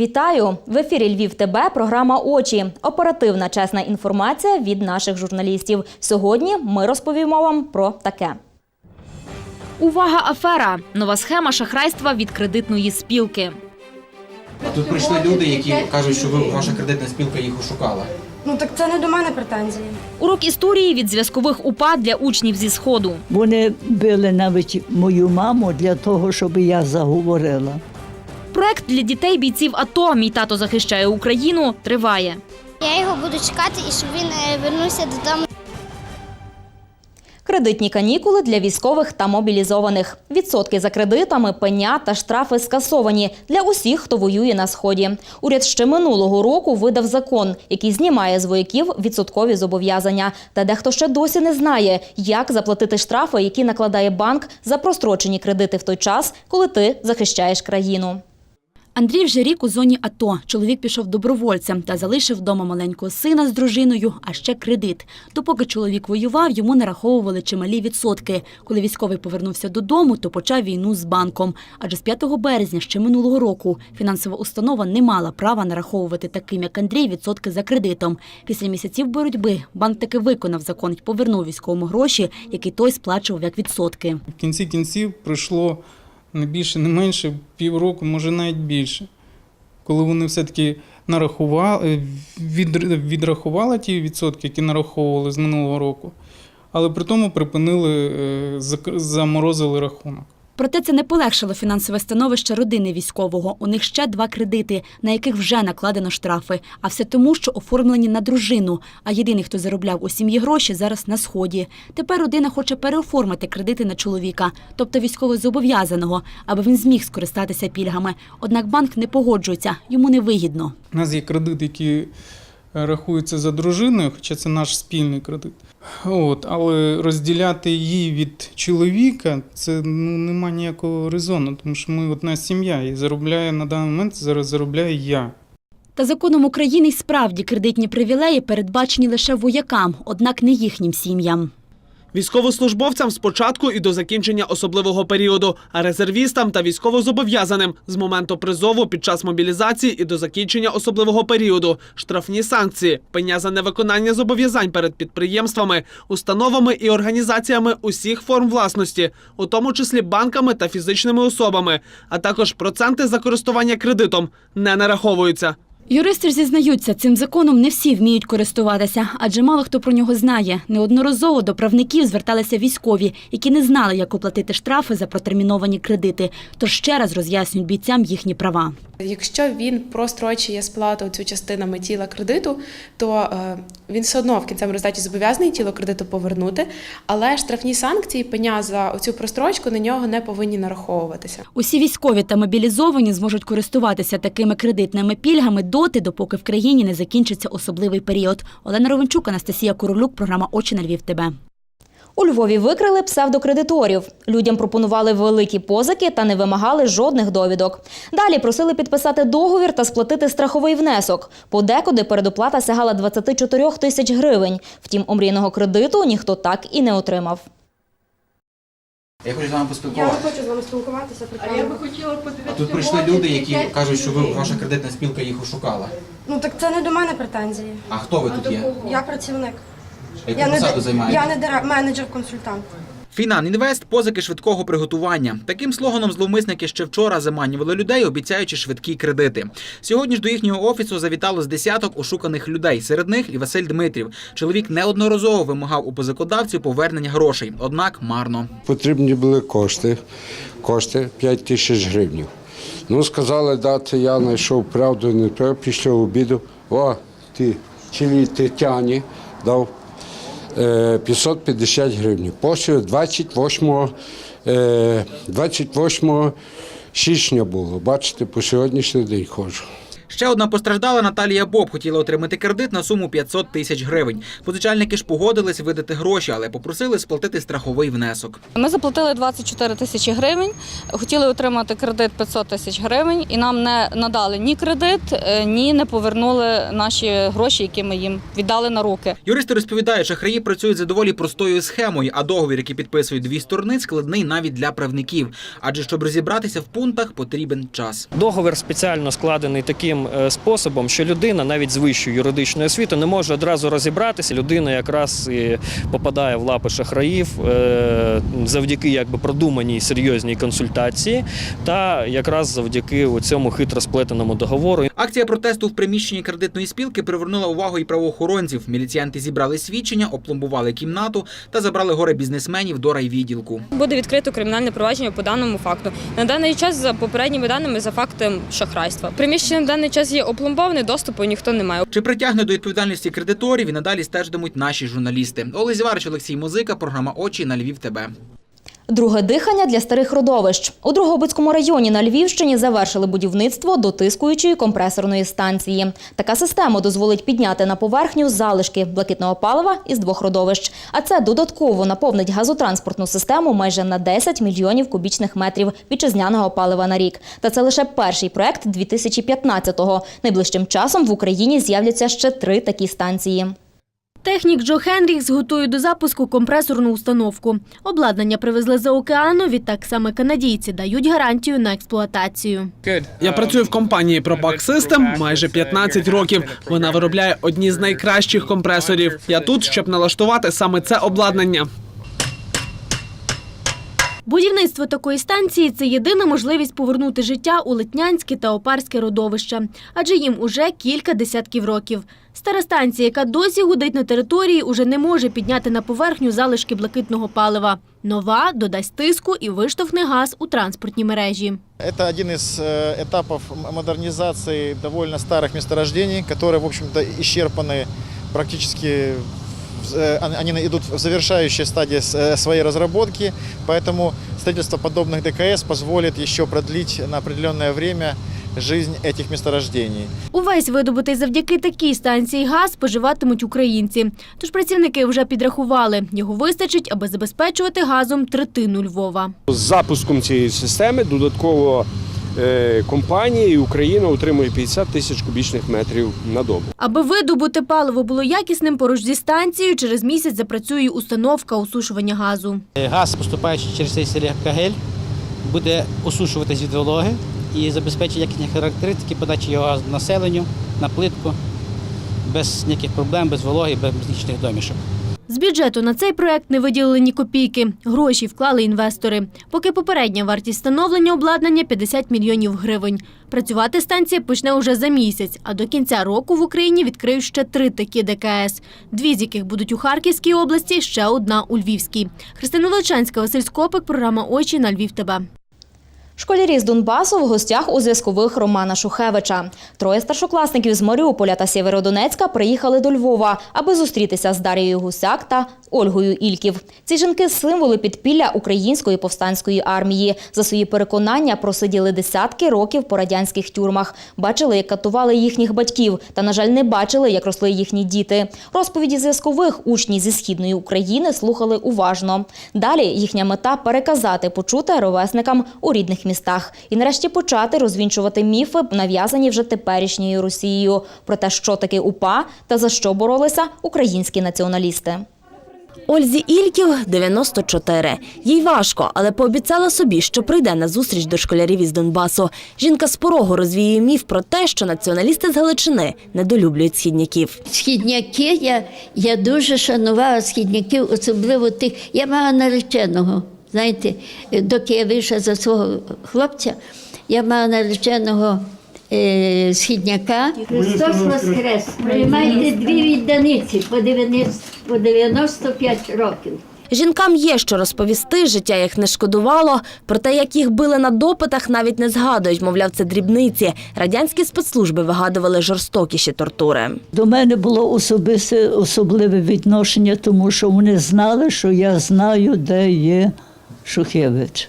Вітаю! В ефірі Львів ТБ програма Очі. Оперативна чесна інформація від наших журналістів. Сьогодні ми розповімо вам про таке. Увага, афера! Нова схема шахрайства від кредитної спілки. Тут прийшли люди, які кажуть, що ви ваша кредитна спілка їх ошукала. Ну так це не до мене претензії. Урок історії від зв'язкових УПА для учнів зі сходу. Вони били навіть мою маму для того, щоб я заговорила. Проект для дітей бійців АТО Мій тато захищає Україну триває. Я його буду чекати і щоб він е, вернувся додому. Кредитні канікули для військових та мобілізованих. Відсотки за кредитами, пеня та штрафи скасовані для усіх, хто воює на сході. Уряд ще минулого року видав закон, який знімає з вояків відсоткові зобов'язання. Та дехто ще досі не знає, як заплатити штрафи, які накладає банк за прострочені кредити в той час, коли ти захищаєш країну. Андрій вже рік у зоні АТО. Чоловік пішов добровольцем та залишив вдома маленького сина з дружиною, а ще кредит. Допоки чоловік воював, йому нараховували чималі відсотки. Коли військовий повернувся додому, то почав війну з банком. Адже з 5 березня ще минулого року фінансова установа не мала права нараховувати таким, як Андрій, відсотки за кредитом. Після місяців боротьби банк таки виконав закон і повернув військовому гроші, які той сплачував як відсотки. В кінці кінців пройшло не більше, не менше півроку, може навіть більше. Коли вони все-таки нарахували, від, відрахували ті відсотки, які нараховували з минулого року, але при тому припинили, е, заморозили рахунок. Проте це не полегшило фінансове становище родини військового. У них ще два кредити, на яких вже накладено штрафи. А все тому, що оформлені на дружину. А єдиний, хто заробляв у сім'ї гроші, зараз на сході. Тепер родина хоче переоформити кредити на чоловіка, тобто військовозобов'язаного, аби він зміг скористатися пільгами. Однак банк не погоджується, йому невигідно. У нас є кредит, який рахується за дружиною, хоча це наш спільний кредит. От, але розділяти її від чоловіка це ну, нема ніякого резону, тому що ми одна сім'я і заробляє на даний момент зараз заробляю я. Та законом України справді кредитні привілеї передбачені лише воякам, однак не їхнім сім'ям. Військовослужбовцям спочатку і до закінчення особливого періоду, а резервістам та військовозобов'язаним з моменту призову під час мобілізації і до закінчення особливого періоду, штрафні санкції, пеня за невиконання зобов'язань перед підприємствами, установами і організаціями усіх форм власності, у тому числі банками та фізичними особами, а також проценти за користування кредитом не нараховуються. Юристи ж зізнаються, цим законом не всі вміють користуватися, адже мало хто про нього знає. Неодноразово до правників зверталися військові, які не знали, як оплатити штрафи за протерміновані кредити. Тож ще раз роз'яснюють бійцям їхні права. Якщо він прострочує сплату цю частинами тіла кредиту, то е, він все одно в кінцевому результаті зобов'язаний тіло кредиту повернути, але штрафні санкції, пеня за цю прострочку на нього не повинні нараховуватися. Усі військові та мобілізовані зможуть користуватися такими кредитними пільгами доти, допоки в країні не закінчиться особливий період. Олена Ровенчук, Анастасія Королюк, програма Очі на Львів. ТБ. У Львові викрили псевдокредиторів. Людям пропонували великі позики та не вимагали жодних довідок. Далі просили підписати договір та сплатити страховий внесок. Подекуди передоплата сягала 24 тисяч гривень. Втім, омрійного кредиту ніхто так і не отримав. Я хочу з вами Я не поспілкуватися. хочу з вами спілкуватися про камеру. А тут прийшли люди, які кажуть, що ви ваша кредитна спілка їх ошукала. Ну так це не до мене претензії. А хто ви тут є? Я працівник. Яку Я не, посаду ди- займаєте? я не дира- менеджер-консультант. Фінан Інвест позики швидкого приготування. Таким слоганом зловмисники ще вчора заманювали людей, обіцяючи швидкі кредити. Сьогодні ж до їхнього офісу завітало з десяток ошуканих людей. Серед них і Василь Дмитрів. Чоловік неодноразово вимагав у позикодавців повернення грошей, однак марно. Потрібні були кошти, кошти 5 тисяч гривень. Ну, сказали дати, я знайшов правду, не правду, після обіду. О, ти, чилі Тетяні дав 550 гривень. Після 28, е, 28 січня було. Бачите, по сьогоднішній день ходжу. Ще одна постраждала Наталія Боб хотіла отримати кредит на суму 500 тисяч гривень. Позичальники ж погодились видати гроші, але попросили сплатити страховий внесок. Ми заплатили 24 тисячі гривень, хотіли отримати кредит 500 тисяч гривень, і нам не надали ні кредит, е, ні не повернули наші гроші, які ми їм віддали на руки. Юристи розповідають, шахраї працюють за доволі простою схемою, а договір, який підписують дві сторони, складний навіть для правників. Адже щоб розібратися в пунктах, потрібен час. Договір спеціально складений таким е, способом, що людина навіть з вищою юридичною освітою не може одразу розібратися. Людина якраз і попадає в лапи шахраїв е, завдяки якби продуманій серйозній консультації, та якраз завдяки цьому хитро сплетеному договору. Акція протесту в приміщенні кредитної спілки привернула увагу і правоохоронців. Міліціянти зібрали свідчення, опломбували кімнату та забрали горе бізнесменів до райвідділку. Буде відкрито кримінальне провадження по даному факту. На даний час, за попередніми даними, за фактом шахрайства. Приміщення на даний час є опломбоване, доступу ніхто не має. Чи притягне до відповідальності кредиторів і надалі стежитимуть наші журналісти. Олег Зіварич, Олексій Музика, програма Очі на Львів. ТБ. Друге дихання для старих родовищ. У Другобицькому районі на Львівщині завершили будівництво дотискуючої компресорної станції. Така система дозволить підняти на поверхню залишки блакитного палива із двох родовищ. А це додатково наповнить газотранспортну систему майже на 10 мільйонів кубічних метрів вітчизняного палива на рік. Та це лише перший проект 2015-го. Найближчим часом в Україні з'являться ще три такі станції. Технік Джо Хенрікс готує до запуску компресорну установку. Обладнання привезли за океану, відтак саме канадійці дають гарантію на експлуатацію. Я працюю в компанії Propac System майже 15 років. Вона виробляє одні з найкращих компресорів. Я тут, щоб налаштувати саме це обладнання. Будівництво такої станції це єдина можливість повернути життя у Литнянське та Опарське родовища, адже їм уже кілька десятків років. Стара станція, яка досі гудить на території, уже не може підняти на поверхню залишки блакитного палива. Нова додасть тиску і виштовхне газ у транспортні мережі. Это один из э, этапов м- модернизации довольно старых месторождений, которые, в общем-то, исчерпаны практически, в- э, он- они идут в завершающей стадии с- э, своей разработки, поэтому строительство подобных ДКС позволит еще продлить на определенное время жизнь этих месторождений. Увесь видобутий завдяки такій станції газ споживатимуть українці. Тож працівники вже підрахували, його вистачить, аби забезпечувати газом третину Львова. З запуском цієї системи додатково е, компанія і Україна отримує 50 тисяч кубічних метрів на добу. Аби видобути паливо було якісним, поруч зі станцією через місяць запрацює установка осушування газу. Газ, поступаючи через цей силікагель, буде осушуватись від вологи і забезпечить якісні характеристики подачі його населенню на плитку без ніяких проблем, без вологи, без нічних домішок. З бюджету на цей проект не виділили ні копійки. Гроші вклали інвестори. Поки попередня вартість встановлення обладнання 50 мільйонів гривень. Працювати станція почне уже за місяць, а до кінця року в Україні відкриють ще три такі ДКС. Дві з яких будуть у Харківській області, ще одна у Львівській. Христина Величанська, Василь Скопик, програма Очі на Львів. ТБ. Школярі з Донбасу в гостях у зв'язкових Романа Шухевича. Троє старшокласників з Маріуполя та Сєвєродонецька приїхали до Львова, аби зустрітися з Дарією Гусяк та Ольгою Ільків. Ці жінки – символи підпілля української повстанської армії. За свої переконання просиділи десятки років по радянських тюрмах. Бачили, як катували їхніх батьків, та, на жаль, не бачили, як росли їхні діти. Розповіді зв'язкових учні зі Східної України слухали уважно. Далі їхня мета – переказати почуте ровесникам у рідних містах. І нарешті почати розвінчувати міфи, нав'язані вже теперішньою Росією, про те, що таке УПА та за що боролися українські націоналісти. Ользі Ільків 94. Їй важко, але пообіцяла собі, що прийде на зустріч до школярів із Донбасу. Жінка з порогу розвіює міф про те, що націоналісти з Галичини недолюблюють східняків. Східняки, я, я дуже шанувала східняків, особливо тих. Я мала нареченого. Знаєте, доки я вийшла за свого хлопця, я мала нареченого е, східняка. Христос Воскрес! Приймайте дві відданиці по 90, по 95 років. Жінкам є що розповісти, життя їх не шкодувало. Про те, як їх били на допитах, навіть не згадують, мовляв, це дрібниці. Радянські спецслужби вигадували жорстокіші тортури. До мене було особисте особливе відношення, тому що вони знали, що я знаю, де є Шухевич.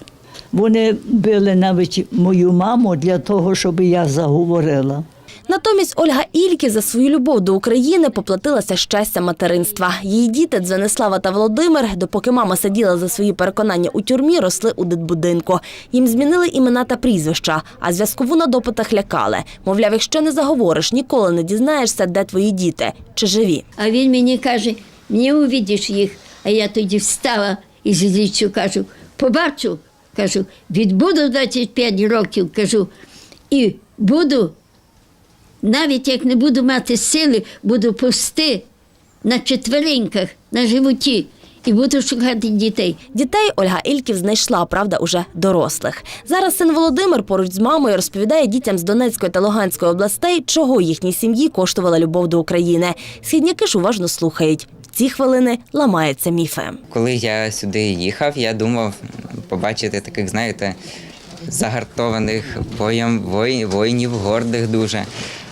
Вони били навіть мою маму для того, щоб я заговорила. Натомість Ольга Ільки за свою любов до України поплатилася щастя материнства. Її діти Дзенислава та Володимир, допоки мама сиділа за свої переконання у тюрмі, росли у дитбудинку. Їм змінили імена та прізвища, а зв'язкову на допитах лякали. Мовляв, якщо не заговориш, ніколи не дізнаєшся, де твої діти чи живі. А він мені каже, не увидиш їх. А я тоді встала і з кажу, побачу, кажу, відбуду 25 років, кажу, і буду, навіть як не буду мати сили, буду пусти на четвереньках, на животі. І буду шукати дітей. Дітей Ольга Ільків знайшла, правда, уже дорослих. Зараз син Володимир поруч з мамою розповідає дітям з Донецької та Луганської областей, чого їхній сім'ї коштувала любов до України. Східняки ж уважно слухають. В ці хвилини ламаються міфи. Коли я сюди їхав, я думав побачити таких, знаєте, загартованих вой- воїнів, гордих дуже.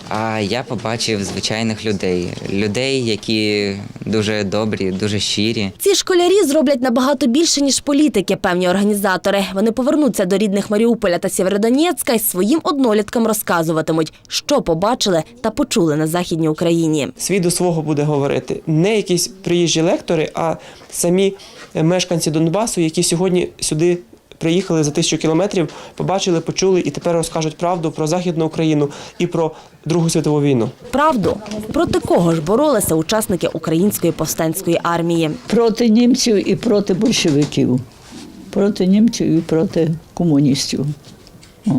А я побачив звичайних людей, людей, які дуже добрі, дуже щирі. Ці школярі зроблять набагато більше, ніж політики, певні організатори. Вони повернуться до рідних Маріуполя та Сєвєродонецька і своїм одноліткам розказуватимуть, що побачили та почули на Західній Україні. свій до свого буде говорити. Не якісь приїжджі лектори, а самі мешканці Донбасу, які сьогодні сюди приїхали за тисячу кілометрів, побачили, почули і тепер розкажуть правду про Західну Україну і про Другу світову війну. Правду проти кого ж боролися учасники української повстанської армії? Проти німців і проти большевиків. Проти німців і проти комуністів. О.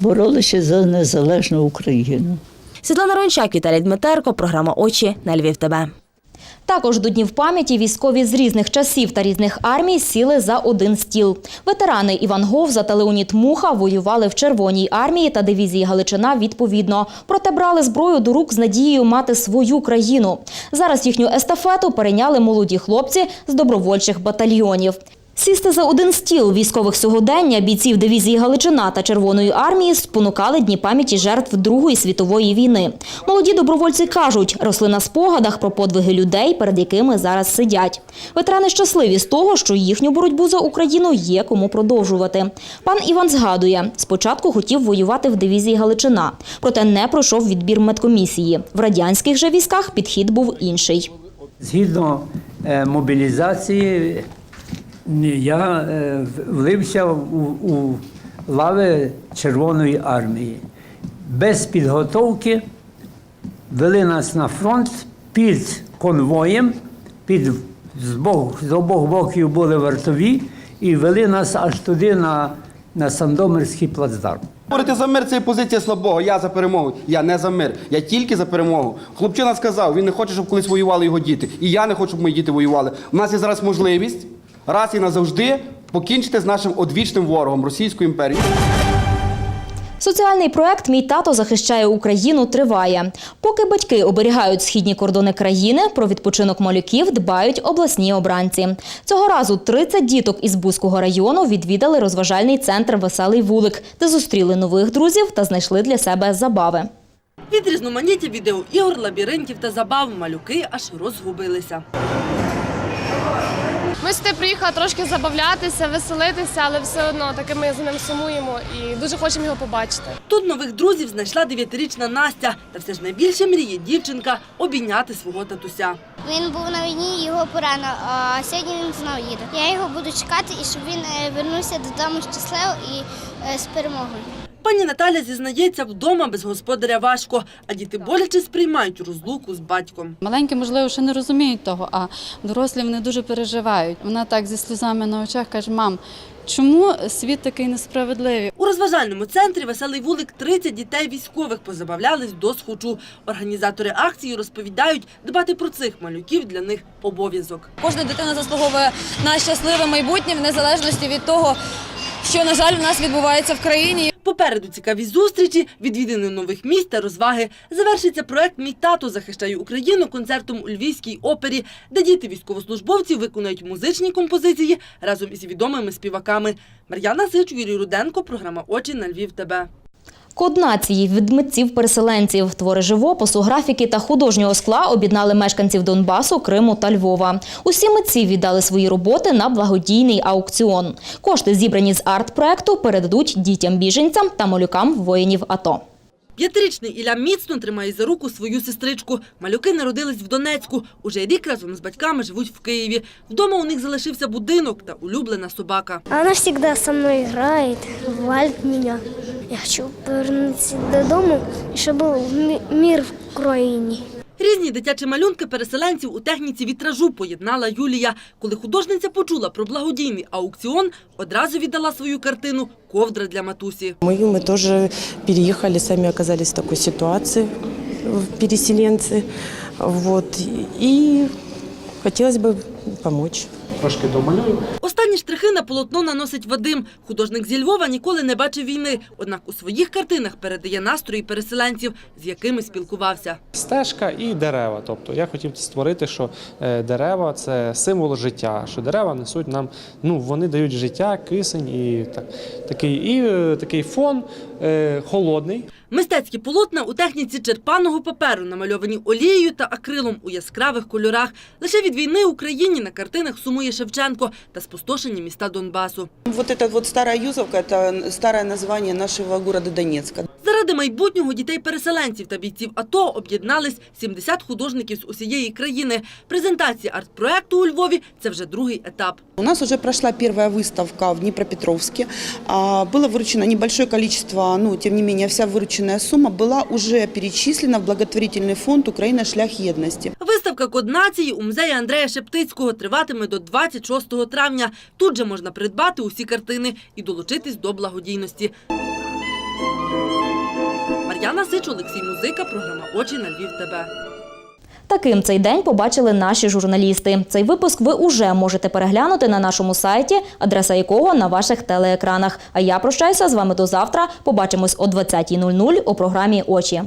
Боролися за незалежну Україну. Світлана Рончак, Віталій Дмитерко, програма Очі на Львів. ТБ. Також до днів пам'яті військові з різних часів та різних армій сіли за один стіл. Ветерани Іван Говза та Леонід Муха воювали в Червоній армії та дивізії Галичина відповідно. Проте брали зброю до рук з надією мати свою країну. Зараз їхню естафету перейняли молоді хлопці з добровольчих батальйонів. Сісти за один стіл військових сьогодення бійців дивізії Галичина та Червоної армії спонукали дні пам'яті жертв Другої світової війни. Молоді добровольці кажуть, росли на спогадах про подвиги людей, перед якими зараз сидять. Ветерани щасливі з того, що їхню боротьбу за Україну є кому продовжувати. Пан Іван згадує, спочатку хотів воювати в дивізії Галичина, проте не пройшов відбір медкомісії. В радянських же військах підхід був інший. Згідно е, мобілізації, я е, влився у, у лави Червоної армії. Без підготовки вели нас на фронт під конвоєм, під, з, бок, з обох боків були вартові і вели нас аж туди на, на Сандомирський плацдарм. Говорити за мир це позиція слабого. Я за перемогу. Я не за мир. Я тільки за перемогу. Хлопчина сказав, він не хоче, щоб колись воювали його діти. І я не хочу, щоб мої діти воювали. У нас є зараз можливість раз і назавжди покінчити з нашим одвічним ворогом Російською імперією. Соціальний проект Мій тато захищає Україну триває. Поки батьки оберігають східні кордони країни, про відпочинок малюків дбають обласні обранці. Цього разу 30 діток із Бузького району відвідали розважальний центр Веселий вулик, де зустріли нових друзів та знайшли для себе забави. Від різноманіття відеоігор, лабіринтів та забав малюки аж розгубилися. Ми сюди приїхали трошки забавлятися, веселитися, але все одно таки ми за ним сумуємо і дуже хочемо його побачити. Тут нових друзів знайшла дев'ятирічна Настя. Та все ж найбільше мріє дівчинка обійняти свого татуся. Він був на війні, його порано, а сьогодні він знову їде. Я його буду чекати і щоб він е, вернувся додому щасливо і е, з перемогою. Пані Наталя зізнається, вдома без господаря важко, а діти боляче сприймають розлуку з батьком. Маленькі, можливо, ще не розуміють того, а дорослі вони дуже переживають. Вона так зі сльозами на очах каже: мам, чому світ такий несправедливий? У розважальному центрі «Веселий вулик» 30 дітей військових позабавлялись до схочу. Організатори акції розповідають, дбати про цих малюків для них обов'язок. Кожна дитина заслуговує на щасливе майбутнє в незалежності від того, що на жаль в нас відбувається в країні. Попереду цікаві зустрічі, відвідини нових міст та розваги. Завершиться проект Мій тато захищає Україну концертом у Львівській опері, де діти військовослужбовців виконують музичні композиції разом із відомими співаками. Мар'яна Сич, Юрій Руденко, програма Очі на Львів. ТБ. Код нації від митців-переселенців, твори живопису, графіки та художнього скла об'єднали мешканців Донбасу, Криму та Львова. Усі митці віддали свої роботи на благодійний аукціон. Кошти, зібрані з арт-проекту, передадуть дітям-біженцям та малюкам воїнів АТО. П'ятирічний Ілля міцно тримає за руку свою сестричку. Малюки народились в Донецьку. Уже рік разом з батьками живуть в Києві. Вдома у них залишився будинок та улюблена собака. Вона завжди зі мною грає, валить мене. Я хочу повернутися додому, щоб був мир в країні. Різні дитячі малюнки переселенців у техніці вітражу поєднала Юлія. Коли художниця почула про благодійний аукціон, одразу віддала свою картину «Ковдра для матусі». Мы, мы тоже переехали, сами оказались в такой ситуации, в переселенцы. Вот. И хотелось бы помочь. Трошки домалюю. Останні штрихи на полотно наносить Вадим. Художник зі Львова ніколи не бачив війни, однак у своїх картинах передає настрої переселенців, з якими спілкувався. Стежка і дерева. Тобто я хотів створити, що е, дерева це символ життя, що дерева несуть нам, ну вони дають життя, кисень і так, такий, і е, такий фон е, холодний. Мистецькі полотна у техніці черпаного паперу, намальовані олією та акрилом у яскравих кольорах. Лише від війни Україні на картинах сумує Шевченко та спустошені міста Донбасу. Вот эта вот старая Юзовка, это старое название нашего города Донецка. Заради майбутнього дітей-переселенців та бійців АТО об'єднались 70 художників з усієї країни. Презентація арт-проекту у Львові – це вже другий етап. У нас уже прошла первая выставка в Днепропетровске. А, Было выручено небольшое количество, ну, тем не менее, вся вырученная сумма была уже перечислена в благотворительный фонд «Украина. Шлях єдності». Виставка «Код нації» у музеї Андрея Шептицького триватиме до 26 травня. Тут же можна придбати усі картини і долучитись до благодійності. Мар'яна Сич, Олексій Музика, програма «Очі на Львів ТБ». Таким цей день побачили наші журналісти. Цей випуск ви уже можете переглянути на нашому сайті, адреса якого на ваших телеекранах. А я прощаюся з вами до завтра. Побачимось о 20.00 у програмі Очі.